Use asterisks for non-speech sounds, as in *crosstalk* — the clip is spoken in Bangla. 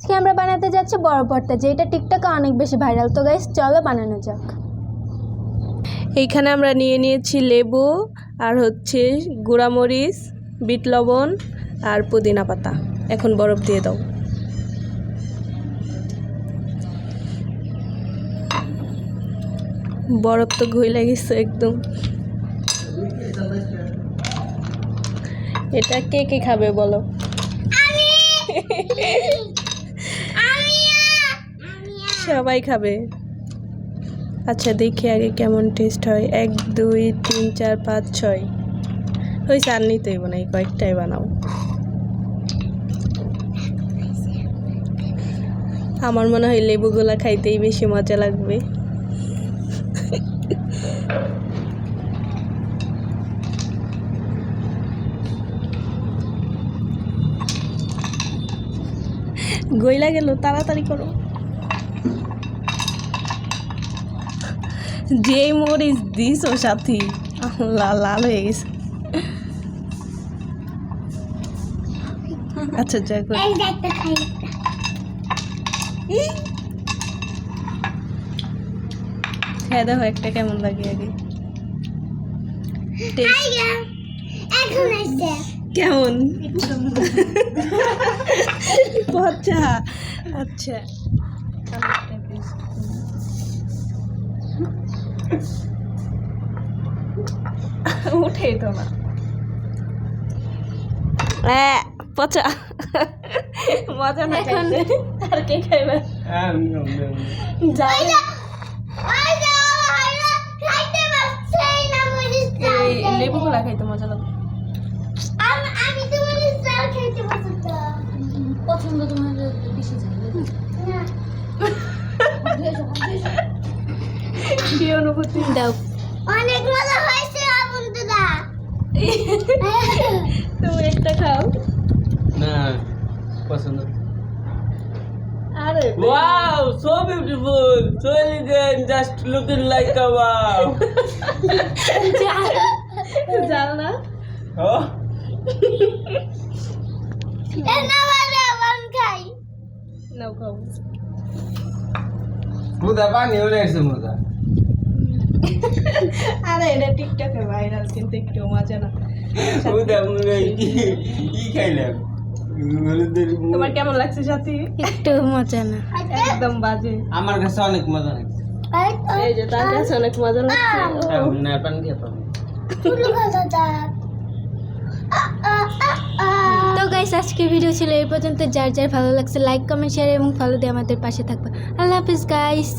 আজকে আমরা বানাতে যাচ্ছি বড় ভর্তা যেটা টিকটকে অনেক বেশি ভাইরাল তো গাইস চলো বানানো যাক। এইখানে আমরা নিয়ে নিয়েছি লেবু, আর হচ্ছে গুঁড়ামরিচ, বিট লবণ, আর পুদিনা পাতা। এখন বরফ দিয়ে দাও। বরফ তো ঘুইলে গেছে একদম। এটা কে কে খাবে বলো? সবাই খাবে। আচ্ছা দেখি আগে কেমন টেস্ট হয়। এক, দুই, তিন, চার, পাঁচ, ছয়। ওই চার নিতেই বানাই কয়েকটাই বানাও। আমার মনে হয় লেবুগুলা খাইতেই বেশি মজা লাগবে। গইলা গেল, তাড়াতাড়ি করো। যে মরিচ দিস ও সাথী লাল লাল হয়ে গেছে আচ্ছা যাক এই খাই হ্যাঁ দেখো একটা কেমন লাগে আগে। কেমন? *laughs* আচ্ছা আচ্ছা। উঠে তো না। পচা। মজা না এখন- খাইতে। আর কে খাইবে? যাবে ওই যে খাইতে মজা লাগে। আমি আমি তো খাইতে পছন্দ। তোমার বেশি না কি অনুভূতি। দাও। অনেক মজা হয়েছে বন্ধুরা *laughs* তুমি একটা খাও। না পছন্দ। আরে Wow, so beautiful, so elegant, just looking like a wow. জাল। না? Oh, এনা বলে বন খাই। নাও খাও। মুদা পানি উড়ে এসে মুদা আরে এটা টিকটকে ভাইরাল কিন্তু একটু মজা না। মুদা মুদা কি খাইলাম হলুদের মু- তোমার কেমন লাগছে সাথী? একটু মজা না। একদম বাজে। আমার কাছে অনেক মজা লাগছে। এই যে তার কাছে অনেক মজা লাগছে। না পানি খেয়ে পাবো। ফুল ভাজা যাক তো গাইস আজকের ভিডিও ছিল এই পর্যন্ত। যার যার ভালো লাগছে লাইক কমেন্ট শেয়ার এবং ফলো দিয়ে আমাদের পাশে থাকবে। আল্লাহ হাফিজ গাইস